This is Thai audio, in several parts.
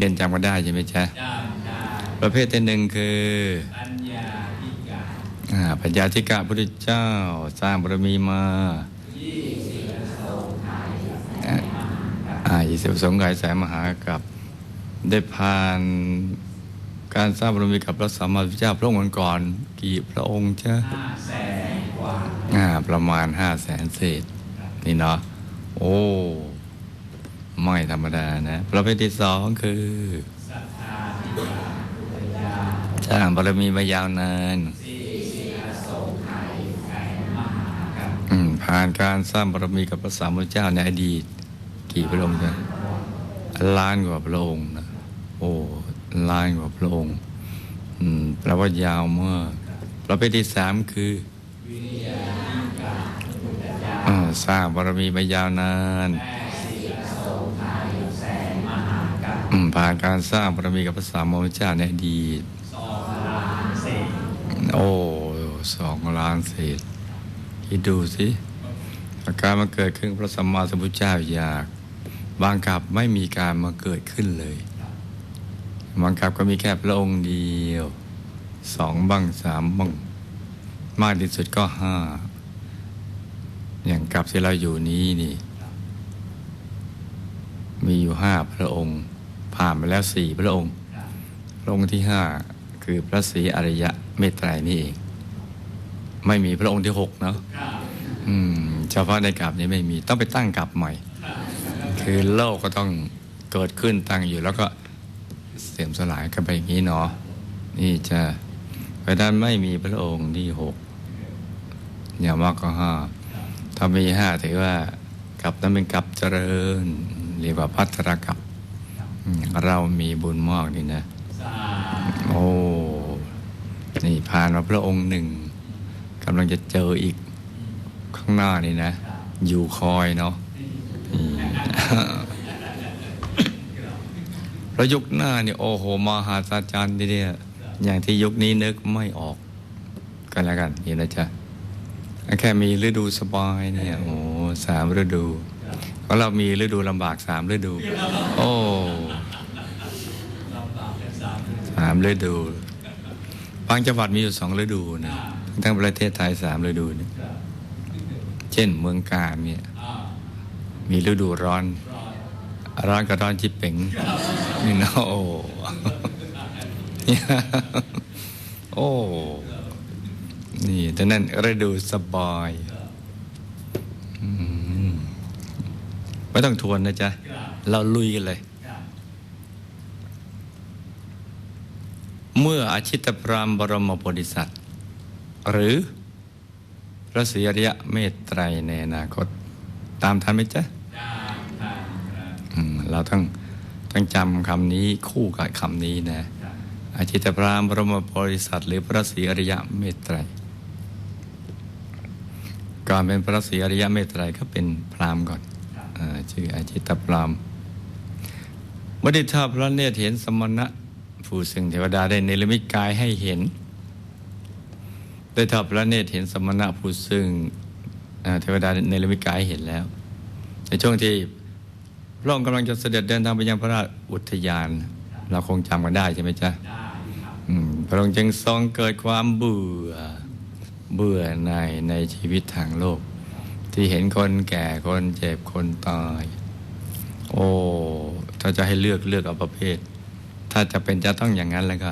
เรียนจำกันได้ใช่ไหมจ๊ะจำได้ประเภทที่หนึ่งคือปัญญาธิกาอ่าปัญญาธิกะพุทธเจ้าสร้างบารมีมาอ่ายี่สิบสงไขยสายมหากับได้ผ่านการสร้างบารมีกับพระสัมมาสัมพุทธเจ้าพระองค์ก่อนๆกี่พระองค์จ๊ะห้าแสนกว่าอ่าประมาณห้าแสนเศษนี่เนาะโอ้ ไม่ธรรมดานะประเภทที่สองคือสร้างบารมีมายาวนานผ่านการสร้างบารมีกับพระสามพุเจ้าในอดีต กี่พระองค์นะล้านกว่าพระองค์นะโอ้ล้านกว่าพระองค์อืมแปลว่ายาวมากประเภทที่สามคือสร้างบารมีมายาวนาน ผ่านการสร้างบารมีกับพระสามพุทธเจ้าในอดีตสองล้านสี่โอ้สองล้านเศษคิดดูสิอาการมาเกิดขึ้นพระสัมมาสัมพุทธเจ้าอยาก บางกับไม่มีการมาเกิดขึ้นเลย บางกับก็มีแค่พระองค์เดียวสองบ้างสามบ้างมากที่สุดก็ห้าอย่างกับที่เราอยู่นี้นี่ มีอยู่ห้าพระองค์ ผ่านไปแล้วสี่พระองค์ พระองค์ที่ห้าคือพระศรีอริยะเมตไตรนี่เอง ไม่มีพระองค์ที่หกเนาะอืมเฉพาะในกลับนี้ไม่มีต้องไปตั้งกลับใหม่ คือโลกก็ต้องเกิดขึ้นตั้งอยู่แล้วก็เสื่อมสลายกันไปอย่างนี้เนาะนี่จะเพราะฉะนั้นไม่มีพระองค์ที่หกอย่างมากก็ห้าถ้ามีห้าถือว่ากลับนั้นเป็นกลับเจริญ เรียกว่าพัฒนกลับอืม เรามีบุญมากนี่นะสาโอ้นี่ผ่านมาพระองค์หนึ่งกำลังจะเจออีกข้างหน้านี่นะ อยู่คอยเนาะนี่พระยุคหน้านี่โอ้โหมหาศาลจันทีเดียวอย่างที่ยุคนี้นึกไม่ออกกันแล้วกันนี่นะจ๊ะแค่มีฤดูสบายเนี่ยโอ้สามฤดูเพราะเรามีฤดูลำบากสามฤดู โอ้สามฤดูบางจังหวัดมีอยู่สองฤดูนะทั้งประเทศไทยสามฤดูนะเช่นเมืองกาเนี่ยมีฤดูร้อน ร้อนกับร้อนจิเป่งนี่นะโอ้เนี่ยโอ้นี่แต่นั่นฤดูสบายไม่ต้องทวนนะจ๊ะ เราลุยกันเลย เมื่ออาชิตพรามบรมโพธิสัตว์ หรือพระศรีอริยะเมตไตรในอนาคต ตามทันไหมจ๊ะอืมเราต้องต้องจำคำนี้คู่กับคำนี้นะอาชิตพรามบรมโพธิสัตว์หรือพระศรีอริยะเมตไตรก่อนเป็นพระศรีอริยะเมตไตรก็เป็นพราหมณ์ก่อนอาชื่ออาชิตพรามเมื่อได้ทอดพระเนตรเห็นสมณะ ผู้ซึ่งเทวดาได้เนรมิตกายให้เห็น ได้ทอดพระเนตรเห็นสมณะผู้ซึ่งเอ่อเทวดาเนรมิตกายให้เห็นแล้ว ในช่วงที่พระองค์กำลังจะเสด็จเดินทางไปยังพระราชอุทยาน เราคงจำกันได้ใช่ไหมจ๊ะอืมพระองค์จึงทรงเกิดความเบื่อเบื่อในายในชีวิตทางโลก ที่เห็นคนแก่คนเจ็บคนตาย โอ้ถ้าจะให้เลือกเลือกเอาประเภท ถ้าจะเป็นจะต้องอย่างนั้นแล้วก็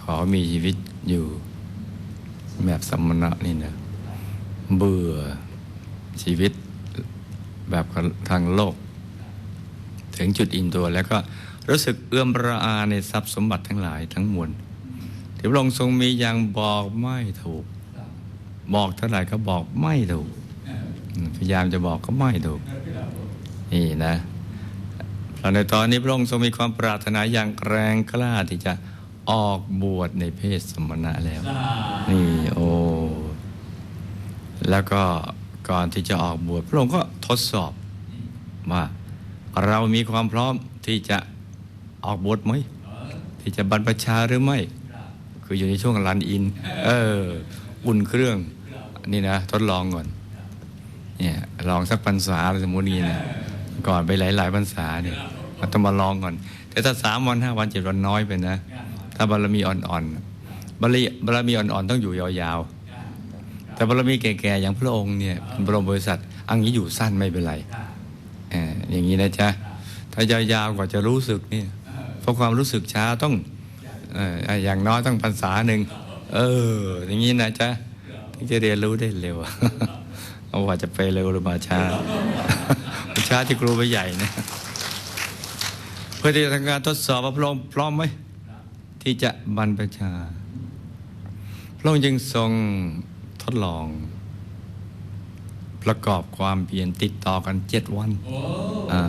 ขอมีชีวิตอยู่แบบสมณะนี่นะเบื่อชีวิตแบบทางโลก ถึงจุดอิ่มตัวแล้วก็รู้สึกเอื้อมระอาในทรัพย์สมบัติทั้งหลายทั้งมวลที่พระองค์ทรงมีอย่างบอกไม่ถูก บอกเท่าไหร่ก็บอกไม่ถูก พยายามจะบอกก็ไม่ถูก นี่นะ ในตอนนี้พระองค์ทรงมีความปรารถนาอย่างแรงกล้าที่จะออกบวชในเพศสมณะแล้ว นี่โอ้แล้วก็ก่อนที่จะออกบวชพระองค์ก็ทดสอบว่าเรามีความพร้อมที่จะออกบวชไหมที่จะบรรพชาหรือไม่ คืออยู่ในช่วงรันอิน เออ อุ่นเครื่อง นี่นะ ทดลองก่อน เนี่ยลองสักพรรษาสมมตินี่นะ ก่อนไปหลายๆพรรษาเนี่ยเราต้องมาลองก่อน แต่ถ้าสามวันห้าวันเจ็ดวันน้อยไปนะ ถ้าบารมีอ่อนๆบารมีบารมีอ่อนๆต้องอยู่ยาวๆ แต่บารมีแก่ๆอย่างพระองค์เนี่ยบรมบริษัทอันนี้อยู่สั้นไม่เป็นไรอย่างนี้นะจ๊ะถ้ายาวๆกว่าจะรู้สึกเนี่ยเพราะความรู้สึกช้าต้องเอ่ออย่างน้อยต้องพรรษาหนึ่งเออ อย่างนี้นะจ๊ะถึงจะเรียนรู้ได้เร็วเอาว่าจะไปเร็วหรือมาช้า ช้าที่ครูไปใหญ่นะเพื่อที่จะทำการทดสอบว่าพระองค์พร้อมไหมที่จะบรรพชา พระองค์จึงทรงทดลอง ประกอบความเพียรติดต่อกันเจ็ดวันอ่า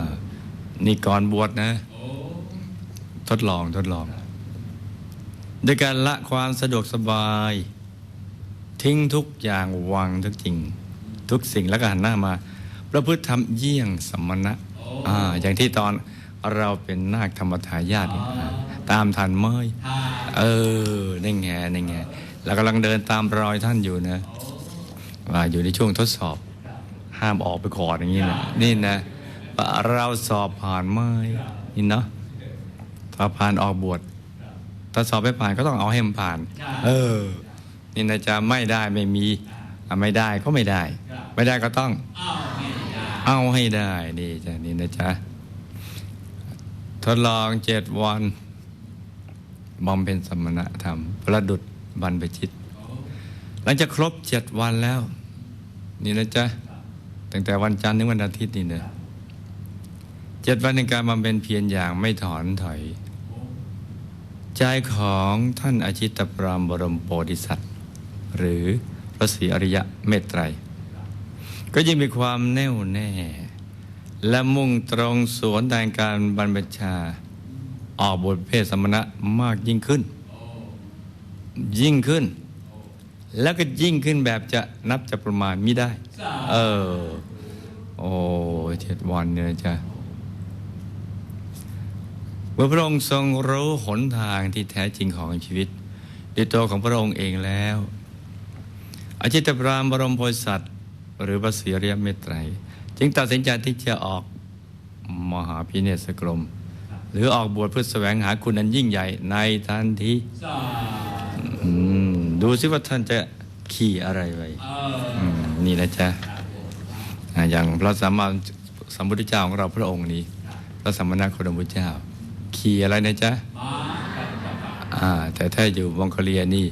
นี่ก่อนบวชนะ ทดลองทดลองโดยการละความสะดวกสบาย ทิ้งทุกอย่างวางทุกจริง ทุกสิ่งแล้วก็หันหน้ามา ประพฤติทำเยี่ยงสมณะอ่าอย่างที่ตอนเราเป็นนาคธรรมทายาทเนี่ยอ่าตามทันเมยเออนี่ไงนี่ไงเรากำลังเดินตามรอยท่านอยู่นะว่าอยู่ในช่วงทดสอบ ห้ามออกไปก่อนอย่างนี้นะนี่นะว่าเราสอบผ่านไหมนี่เนาะถ้าผ่านออกบวชถ้าสอบไม่ผ่านก็ต้องเอาให้มันผ่าน เออ นี่นะจะไม่ได้ไม่มีอะไม่ได้ก็ไม่ได้ ไม่ได้ก็ต้อง เอาให้ได้นี่จ้ะนี่นะจ๊ะ ทดลองเจ็ดวันบำเพ็ญสมณธรรม ประดุดบรรพชิต หลังจากครบเจ็ดวันแล้ว นี่นะจ๊ะ ตั้งแต่วันจันทร์ถึงวันอาทิตย์นี่เนะเจ็ดวันในการบำเพ็ญเพียรอย่างไม่ถอนถอย ใจของท่านอาชิตปรามบรมโพธิสัตว์ หรือพระศรีอริยะเมตไตร ก็ยิ่งมีความแน่วแน่ และมุ่งตรงสวนแดนการบรรพชา ออกบทเพศสมณะมากยิ่งขึ้น ยิ่งขึ้น แล้วก็ยิ่งขึ้นแบบจะนับจะประมาณไม่ได้ เออ โอ้เจ็ดวันเนี่ยจ้ะเมื่อพระองค์ทรงรู้หนทางที่แท้จริงของชีวิตด้วยตัวของพระองค์เองแล้ว อจิตปรามบรมโพธิสัตว์ หรือพระศรีริยเมตไตรจึงตัดสินใจที่จะออกมหาพิเนศกรม หรือออกบวชเพื่อแสวงหาคุณอันยิ่งใหญ่ในทันทีดูซิว่าท่านจะขี่อะไรไปนี่นะจ๊ะอย่างพระสัมมาสัมพุทธเจ้าของเราพระองค์นี้ พระสัมมาสัมพุทธเจ้า ขี่อะไรนะจ๊ะแต่ถ้าอยู่มองโกเลียนี่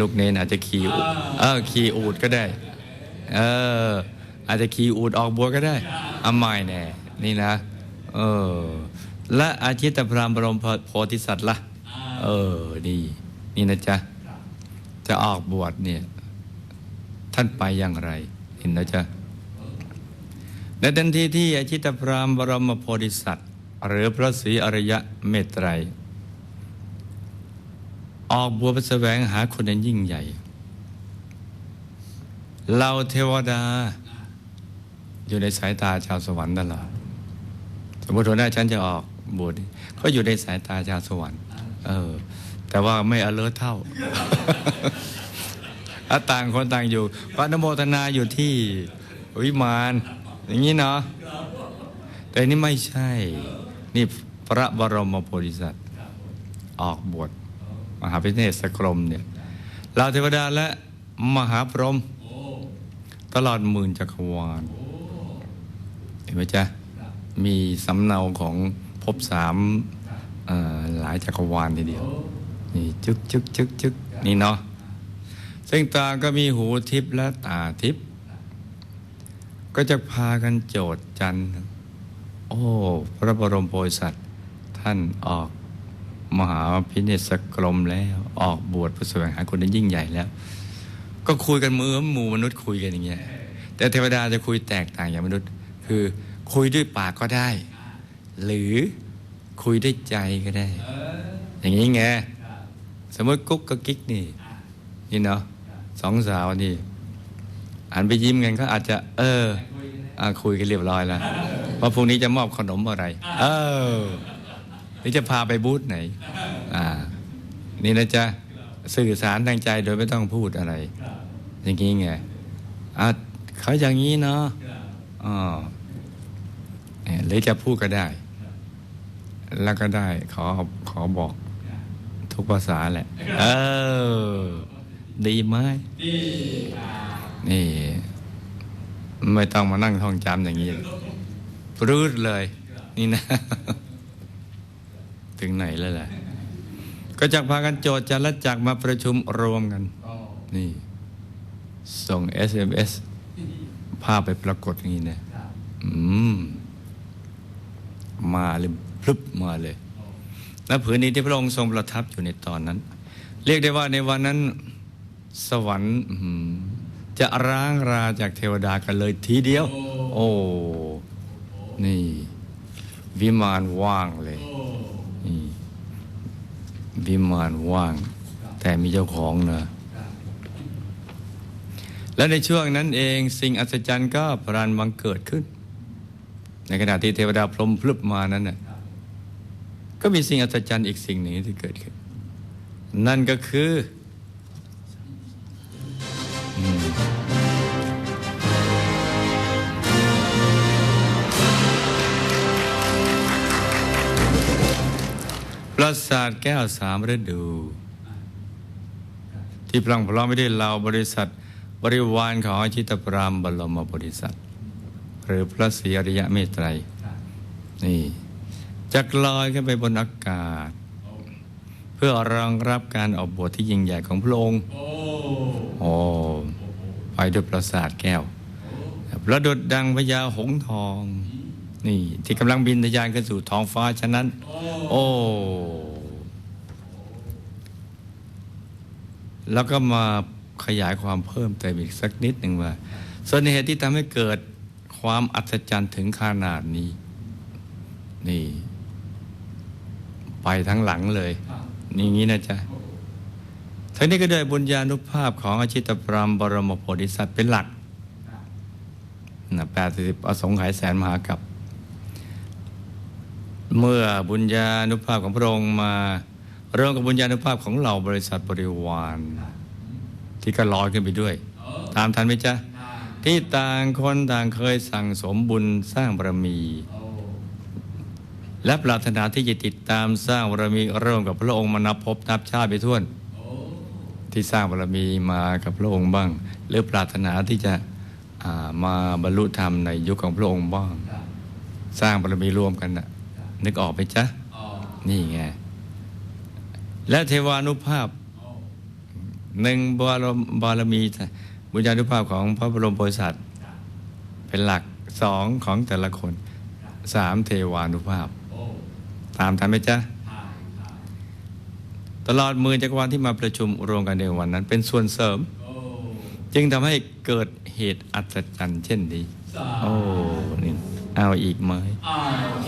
ลูกเนนอาจจะขี่อูเออขี่อูดก็ได้ เออ อาจจะขี่อูดออกบัวก็ได้อาไม่แน่นี่นะ เออ และอาชิตพรามบรมโพธิสัตว์ละ่ะเออดีนี่นะจ๊ะ จะออกบวชเนี่ย ท่านไปอย่างไร เห็นนะจ๊ะในทันทีที่อาชิตพรามบรมโพธิสัตว์ หรือพระศรีอริยะเมตไตร ออกบวชแสวงหาคนอันยิ่งใหญ่ เราเทวดา อยู่ในสายตาชาวสวรรค์ตลอดสมมติหัวหน้าฉันจะออกบวชก็อยู่ในสายตาชาวสวรรค์ เออ แต่ว่าไม่อเลิศเท่าถ้าต่างคนต่างอยู่พระนโมทนาอยู่ที่วิมาน อย่างนี้เนาะแต่นี่ไม่ใช่ นี่พระบรมโพธิสัตว์ออกบวชมหาพิเนศกรมเนี่ยเราเทวดาและมหาพรหม ตลอดหมื่นจักรวาลเห็นไหมจ๊ะ มีสำเนาของภพสามหลายจักรวาลทีเดียว นี่จึกจึกจึกจึกนี่เนาะซึ่งตาก็มีหูทิพและตาทิพก็จะพากันโจดจันโอ้ พระบรมโพธิสัตว์ท่านออกมหาพิเนศกรมแล้วออกบวชเพื่อแสวงหาคนนั้นยิ่งใหญ่แล้ว ก็คุยกันมือหมู่มนุษย์คุยกันอย่างเงี้ยแต่เทวดาจะคุยแตกต่างอย่างมนุษย์ คือคุยด้วยปากก็ได้ หรือคุยด้วยใจก็ได้ อย่างนี้ไงสมมติกุ๊กกับกิ๊กนี่ นี่เนาะสองสาวนี่อ่านไปยิ้มกันก็อาจจะ เอออคุยกันเรียบร้อยแล้วว่าพรุ่งนี้จะมอบขนมอะไร เออหรือจะพาไปบูธไหน อ่า นี่นะจ๊ะ สื่อสารทางใจโดยไม่ต้องพูดอะไร อย่างนี้ไงอะเขาอย่างนี้เนาะอ๋อเอ่อหรือจะพูดก็ได้ แล้วก็ได้ ขอขอบอกทุกภาษาแหละ เออ ดีไหมดีครับนี่ ไม่ต้องมานั่งท่องจำอย่างนี้ปรื้ดเลย นี่นะ ถึงไหนแล้วล่ะ ก็จากพากันโจทย์จันและจักรมาประชุมรวมกันโอ้นี่ ส่ง SMS ภาพไปปรากฏอย่างนี้เนี่ยครับอืม มาเลยพลึบมาเลยโอ้และผืนนี้ที่พระองค์ทรงประทับอยู่ในตอนนั้น เรียกได้ว่าในวันนั้น สวรรค์อื้อหือจะร้างราจากเทวดากันเลยทีเดียว โอ้ นี่ วิมานว่างเลยโอ้นี่ วิมานว่าง แต่มีเจ้าของเนอะและในช่วงนั้นเองสิ่งอัศจรรย์ก็พรันบังเกิดขึ้น ในขณะที่เทวดาพรมพลึบมานั้นน่ะก็มีสิ่งอัศจรรย์อีกสิ่งหนึ่งที่เกิดขึ้น นั่นก็คือ ราสาทแก้วสามฤดู ที่พลังพร้อมไม่ได้วยเราบริษัทบริวารของอชิตปรามบรมบริษัทหรือพระศรีอริยะเมตไตรครับนี่จะลอยขึ้นไปบนอากาศโอ้เพื่อรองรับการออกบวชที่ยิ่งใหญ่ของพระองค์โอ้โอ้ไปด้วยปราสาทแก้ว ประดุดดังพญาหงส์ทอง นี่ที่กำลังบินทะยานขึ้นสู่ท้องฟ้าฉะนั้นโอ้โอ้แล้วก็มาขยายความเพิ่มเติมอีกสักนิดหนึ่งว่าส่วนเหตุที่ทำให้เกิดความอัศจรรย์ถึงขนาดนี้ นี่ ไปทั้งหลังเลยครับนี่งี้นะจ๊ะทั้งนี้ก็ด้วยบุญญาณุภาพของอชิตปรามบรมโพธิสัตว์เป็นหลักครับนะแปดสิบอสงไขยแสนมหากับ เมื่อบุญญาณุภาพของพระองค์มาเริ่มกับบุญญาณุภาพของเหล่าบริษัทบริวาร ที่ก็ลอยขึ้นไปด้วย ตามทันไหมจ๊ะ ที่ต่างคนต่างเคยสั่งสมบุญสร้างบารมี และปรารถนาที่จะติดตามสร้างบารมีเริ่มกับพระองค์มานับพบนับชาติไปทั่วที่สร้างบารมีมากับพระองค์บ้าง หรือปรารถนาที่จะามาบรรลุธรรมในยุคของพระองค์บ้าง สร้างบารมีรวมกันนะ นึกออกไปจ๊ะโอ้นี่ไง และเทวานุภาพโอ้หนึ่งบารมบารมีบุญญาณุภาพของพระบรมโพธิสัตว์ครับเป็นหลักสองของแต่ละคนสามเทวานุภาพโอ้ตามทันไหมจ๊ะผ่านผ่านตลอดมือจักรวาลที่มาประชุมรวมกันในวันนั้น เป็นส่วนเสริมโอ้จึงทำให้เกิดเหตุอัศจรรย์เช่นนี้สาโอ้นี่เอาอีกไหมเอา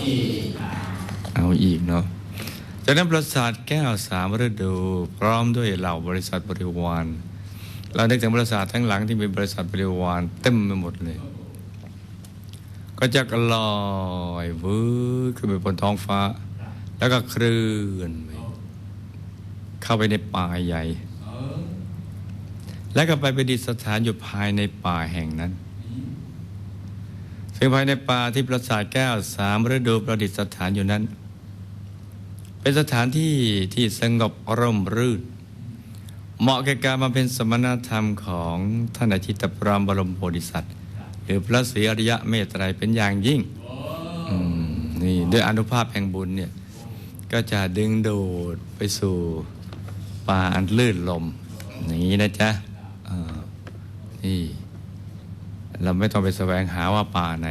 อีกครับ เอาอีกเนาะจากนั้นปราสาทแก้วสามฤดู พร้อมด้วยเหล่าบริษัทบริวารเรานึกถึงปราสาททั้งหลังที่มีบริษัทบริวารเต็มไปหมดเลย ก็จะลอยวืดขึ้นไปบนท้องฟ้า แล้วก็เคลื่อนไปเข้าไปในป่าใหญ่ แล้วก็ไปประดิษฐานอยู่ภายในป่าแห่งนั้นซึ่งภายในป่าที่ปราสาทแก้วสามฤดูประดิษฐานอยู่นั้น เป็นสถานที่ที่สงบร่มรื่น เหมาะแก่การมาเป็นสมณธรรมของท่านอาชิตปรามบรมโพธิสัตว์ หรือพระศรีอริยะเมตไตรเป็นอย่างยิ่งนี่ด้วยอนุภาพแห่งบุญเนี่ยก็จะดึงดูดไปสู่ป่าอันลื่นลม อย่างนี้นะจ๊ะนี่เราไม่ต้องไปแสวงหาว่าป่าไหน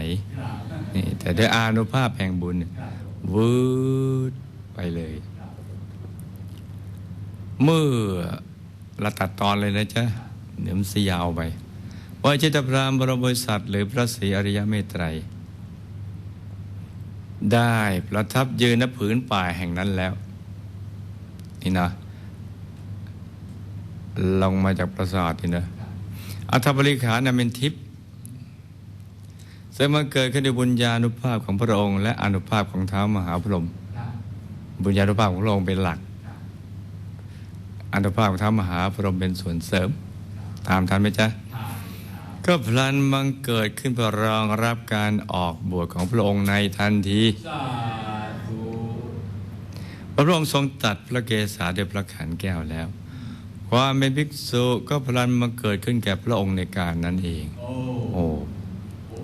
นี่แต่ด้วยอนุภาพแห่งบุญเนี่ยวืด ไปเลย เมื่อเราตัดตอนเลยนะจ๊ะเดี๋ยวมันสยาวไปว่าจิตพรามบรมบริษัทหรือพระศรีอริยเมตไตร ได้ประทับยืนณผืนป่าแห่งนั้นแล้ว นี่นะลงมาจากปราสาทนี่นะอัฐบริขานะเป็นทิพย์ซึ่งมันเกิดขึ้นด้วยบุญญาณุภาพของพระองค์ และอนุภาพของเท้ามหาพรหม บบุญญาณุภาพของพระองค์เป็นหลักอนุภาพของเท้ามหาพรหมเป็นส่วนเสริม ตามทันไหมจ๊ะผ่านก็พลันบังเกิดขึ้นเพื่อรองรับการออกบวชของพระองค์ในทันทีสาธุพระองค์ทรงตัดพระเกศาด้วยพระขันแก้วแล้ว ความเป็นภิกษุก็พลันมาเกิดขึ้นแก่พระองค์ในการนั้นเอง โอ้โอ้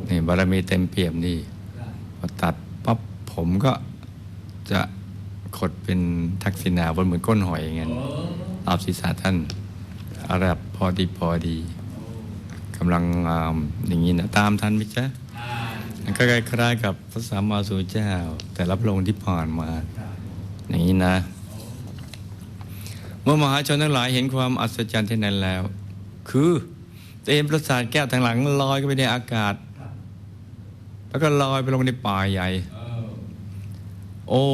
นี่บารมีเต็มเปี่ยมนี่ครับพอตัดปั๊บผมก็จะ ขดเป็นทักษิณาบนเหมือนก้นหอยอย่างเงี้ยอ้รอบศีรษะท่านอารับพอดีพอดีกำลังงามอย่างนี้นะตามทันไหมจ๊ะอันก็คล้ายๆกับพระสัมมาสัมพุเจ้า แต่รับลงที่ผ่านมา อย่างนี้นะ เมื่อมหาชนทั้งหลายเห็นความอัศจรรย์ที่นั้นแล้ว คือเห็นประสาทแก้วทางหลังลอยไปในอากาศ แล้วก็ลอยไปลงในป่าใหญ่ โอ้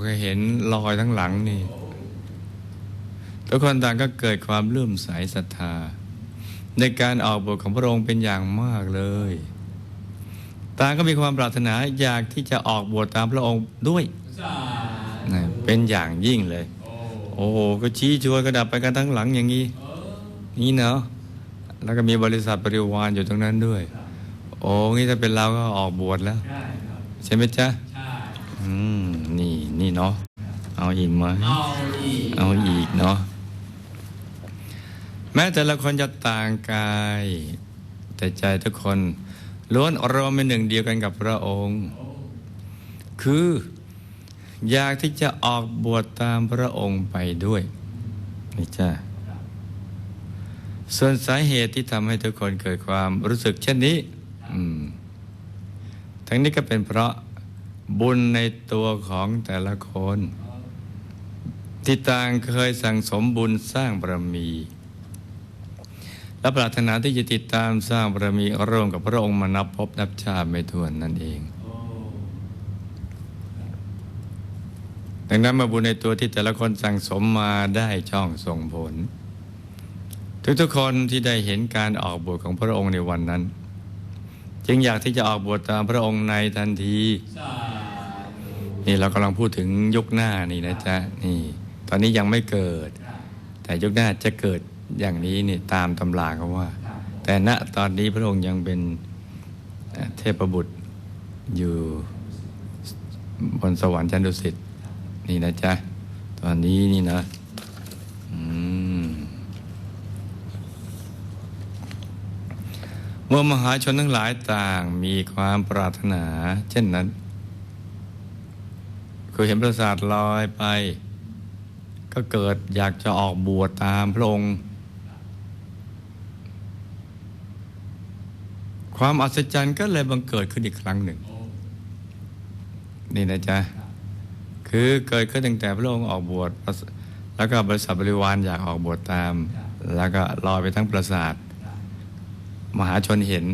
เคยเห็นลอยทั้งหลังนี่ ทุกคนต่างก็เกิดความเลื่อมใสศรัทธา ในการออกบทของพระองค์เป็นอย่างมากเลย ต่างก็มีความปรารถนาอยากที่จะออกบวชตามพระองค์ด้วย เป็นอย่างยิ่งเลย โอ้โห ก็ชี้ชวนกระดับไปกันทั้งหลังอย่างนี้ นี่เนาะ แล้วก็มีบริษัทบริวารอยู่ตรงนั้นด้วย โอ้งี้ถ้าเป็นเราก็ออกบวชแล้ว ใช่ไหมจ๊ะ อืม นี่นี่เนาะ เอาอีกไหมเอาอีกเอาอีกเนาะ แม้แต่ละคนจะต่างกาย แต่ใจทุกคนล้วนรวมเป็นหนึ่งเดียวกันกับพระองค์โอ้คือ อยากที่จะออกบวชตามพระองค์ไปด้วยนี่จ้าครับส่วนสาเหตุที่ทำให้ทุกคนเกิดความรู้สึกเช่นนี้อืมทั้งนี้ก็เป็นเพราะ บุญในตัวของแต่ละคน ที่ต่างเคยสั่งสมบุญสร้างบารมี และปรารถนาที่จะติดตามสร้างบารมีร่วมกับพระองค์มานับพบนับชาติไม่ถ้วนนั่นเอง ดังนั้นมาบุญในตัวที่แต่ละคนสั่งสมมาได้ช่องส่งผล ทุกๆคนที่ได้เห็นการออกบวชของพระองค์ในวันนั้น จึงอยากที่จะออกบวชตามพระองค์ในทันที นี่เรากำลังพูดถึงยุคหน้านี่นะจ๊ะนี่ ตอนนี้ยังไม่เกิด แต่ยุคหน้าจะเกิดอย่างนี้นี่ตามตำราเขาว่า แต่ณตอนนี้พระองค์ยังเป็นเทพบุตรอยู่บนสวรรค์ชั้นดุสิตนี่นะจ๊ะ ตอนนี้นี่นะเมื่อมหาชนทั้งหลายต่างมีความปรารถนา เช่นนั้น คือเห็นประสาทลอยไป ก็เกิดอยากจะออกบวชตามพระองค์ความอัศจรรย์ก็เลยบังเกิดขึ้นอีกครั้งหนึ่ง นี่นะจ๊ะ คือเกิดขึ้นตั้งแต่พระองค์ออกบวชแล้วก็บริษัทบริวารอยากออกบวชตาม แล้วก็ลอยไปทั้งปราสาท มหาชนเห็น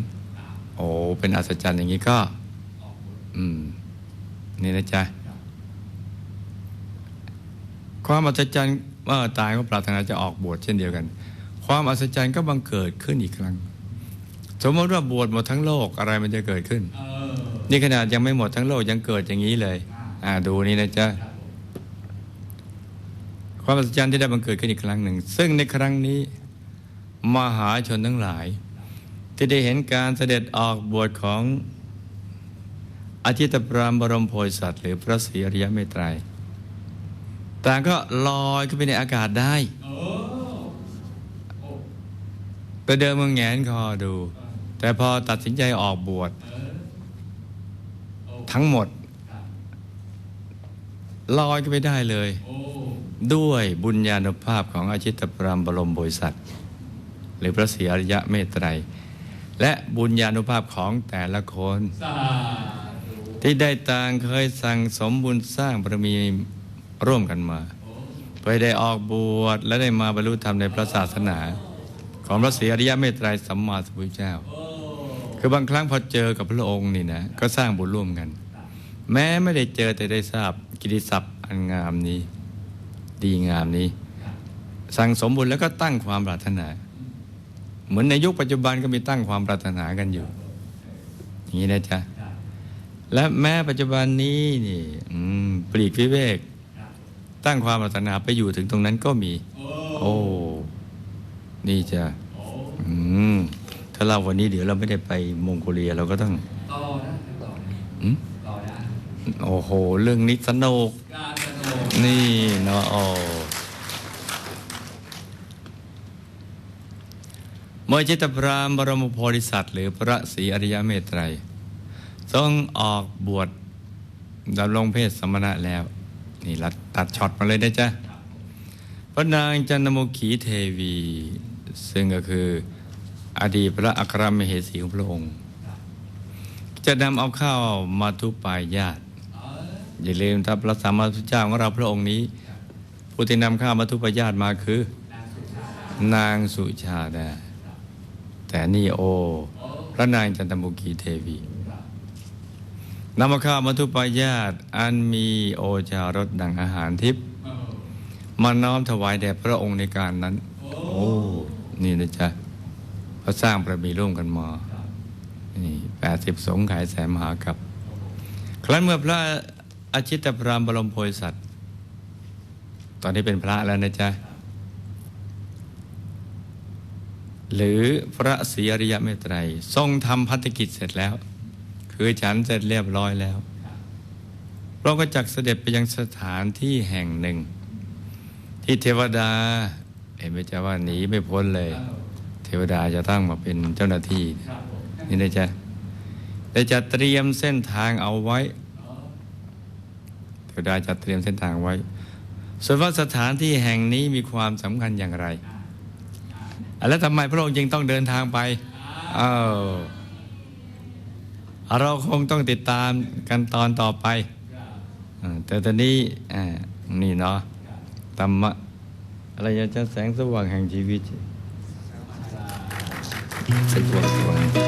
โอ้เป็นอัศจรรย์อย่างนี้ก็ อืม นี่นะจ๊ะ ความอัศจรรย์เมื่อตายก็ปรารถนาจะออกบวชเช่นเดียวกัน ความอัศจรรย์ก็บังเกิดขึ้นอีกครั้ง สมมติว่าบวชหมดทั้งโลกอะไรมันจะเกิดขึ้นออนี่ขนาดยังไม่หมดทั้งโลกยังเกิดอย่างนี้เลย อ่าดูนี่นะจ๊ะความอัศจรรย์ที่ได้บังเกิดขึ้นอีกครั้งหนึ่ง ซึ่งในครั้งนี้มหาชนทั้งหลาย ที่ได้เห็นการเสด็จออกบวชของอาทิตย์ปรามบรมโพธิสัตว์หรือพระศรีอริยเมตไตร ต่างก็ลอยขึ้นไปในอากาศได้โอ้โอ้แต่เดิมมึงแงนคอดู แต่พอตัดสินใจออกบวชทั้งหมดลอยขึ้นไปได้เลย ด้วยบุญญาณุภาพของอาชิตปรามบรมโพธิสัตหรือพระศรีอริยเมตไตร และบุญญาณุภาพของแต่ละคน ที่ได้ต่างเคยสั่งสมบุญสร้างบารมี ร่วมกันมา เพื่อได้ออกบวชและได้มาบรรลุธรรมในพระศาสนา ของพระศรีอริยเมตไตรสัมมาสัมพุทธเจ้า คือบางครั้งพอเจอกับพระองค์นี่นะก็สร้างบุญร่วมกัน แม้ไม่ได้เจอแต่ได้ทราบกิติศัพท์อันงามนี้ ดีงามนี้ สั่งสมบุญแล้วก็ตั้งความปรารถนา เหมือนในยุคปัจจุบันก็มีตั้งความปรารถนากันอยู่ อย่างนี้นะจ๊ะและแม้ปัจจุบันนี้นี่ปลีกวิเวก ตั้งความปรารถนาไปอยู่ถึงตรงนั้นก็มี โอ้โอ้นี่จะโอ้อืมถ้าเราวันนี้เดี๋ยวเราไม่ได้ไปมองโกเลียเราก็ต้องต่อนะต่อนะอืมต่อได้โอ้โห เรื่องนี้สนุกการสนุกนี่เนาะโอ้เมื่อจิตพรามบรมโพธิสัตว์ หรือพระศรีอริยเมตไตรทรงออกบวชดำรงเพศสมณะแล้ว นี่รัดตัดช็อตมาเลยนะจ๊ะพระนางจันทมุขีเทวี ซึ่งก็คืออดีตพระอัครมเหสีของพระองค์ จะนำเอาข้าวมาทุปายาตอย่าลืมถ้าพระสัมมาสัมพุทธเจ้าของเราพระองค์นี้ ผู้ที่นำข้าวมาทุปายาตมาคือ นางสุชาดาแต่นี่โอ พระนางจันทมุกีเทวี นำมาข้าวมาทุปายาตอันมีโอชารสดังอาหารทิพย์มาน้อมถวายแด่พระองค์ในการนั้น โอ้นี่นะจ๊ะพระสร้างประมีร่วมกันมานี่แปดสิบสงขายแสนมหากับ ครั้นเมื่อพระอาชิตพรามบรมโพธิสัตว์ตอนนี้เป็นพระแล้วนะจ๊ะ หรือพระศรีอริยเมตไตรทรงทำพัฒกิจเสร็จแล้ว คือฉันเสร็จเรียบร้อยแล้วเราก็จักเสด็จไปยังสถานที่แห่งหนึ่ง ที่เทวดาเห็นไหมจ๊ะว่าหนีไม่พ้นเลย เทวดาจะตั้งมาเป็นเจ้าหน้าที่ นี่นะจ๊ะได้จะเตรียมเส้นทางเอาไว้ เทวดาจะเตรียมเส้นทางไว้ ส่วนว่าสถานที่แห่งนี้มีความสำคัญอย่างไร แล้วทำไมพระองค์จึงต้องเดินทางไปอ้าว เราคงต้องติดตามกันตอนต่อไป แต่ตอนนี้นี่เนาะธรรมะอะไรจะแสงสว่างแห่งชีวิตสว่างสว่าง